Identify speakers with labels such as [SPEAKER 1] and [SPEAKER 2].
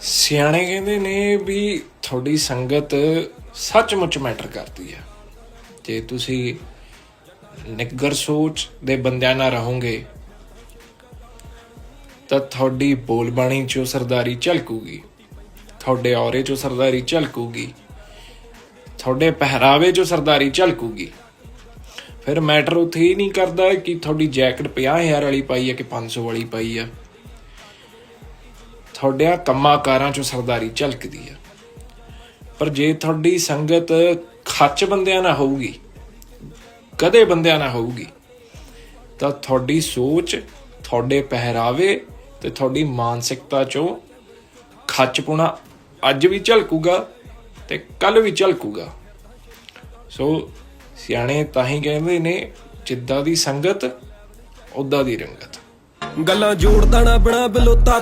[SPEAKER 1] ਸਿਆਣੇ ਕਹਿੰਦੇ ਨੇ ਵੀ ਤੁਹਾਡੀ ਸੰਗਤ ਸੱਚਮੁੱਚ ਮੈਟਰ ਕਰਦੀ ਹੈ। ਜੇ ਤੁਸੀਂ ਨਿੱਗਰ ਸੋਚ ਦੇ ਬੰਦਿਆਂ ਨਾਲ ਰਹੋਗੇ, ਤਾਂ ਤੁਹਾਡੀ ਬੋਲਬਾਣੀ ਚੋਂ ਸਰਦਾਰੀ ਝਲਕੂਗੀ, ਤੁਹਾਡੇ ਔਰੇ ਚੋਂ ਸਰਦਾਰੀ ਝਲਕੂਗੀ, ਤੁਹਾਡੇ ਪਹਿਰਾਵੇ ਚੋਂ ਸਰਦਾਰੀ ਝਲਕੂਗੀ। ਫਿਰ ਮੈਟਰ ਉੱਥੇ ਹੀ ਨਹੀਂ ਕਰਦਾ ਕਿ ਤੁਹਾਡੀ ਜੈਕਟ 50000 ਵਾਲੀ ਪਾਈ ਹੈ ਕਿ 500 ਵਾਲੀ ਪਾਈ ਆ ਤੁਹਾਡਿਆਂ ਕੰਮਾਂ ਕਾਰਾਂ ਚੋਂ ਸਰਦਾਰੀ ਝਲਕਦੀ ਆ ਪਰ ਜੇ ਤੁਹਾਡੀ ਸੰਗਤ ਖੱਚ ਬੰਦਿਆਂ ਨਾਲ ਹੋਊਗੀ, ਕਦੇ ਬੰਦਿਆਂ ਨਾਲ ਹੋਊਗੀ, ਤਾਂ ਤੁਹਾਡੀ ਸੋਚ, ਤੁਹਾਡੇ ਪਹਿਰਾਵੇ ਤੇ ਤੁਹਾਡੀ ਮਾਨਸਿਕਤਾ ਚੋਂ ਖੱਚਪੁਣਾ ਅੱਜ ਵੀ ਝਲਕੂਗਾ ਤੇ ਕੱਲ ਵੀ ਝਲਕੂਗਾ। ਸੋ ਸਿਆਣੇ ਤਾਂ ਹੀ ਕਹਿੰਦੇ ਨੇ, ਜਿੱਦਾਂ ਦੀ ਸੰਗਤ ਉਦਾਂ ਦੀ ਰੰਗਤ।
[SPEAKER 2] ਗੱਲਾਂ ਜੋੜਦਾ ਨਾ ਬਣਾ, ਬਲੋਤਾ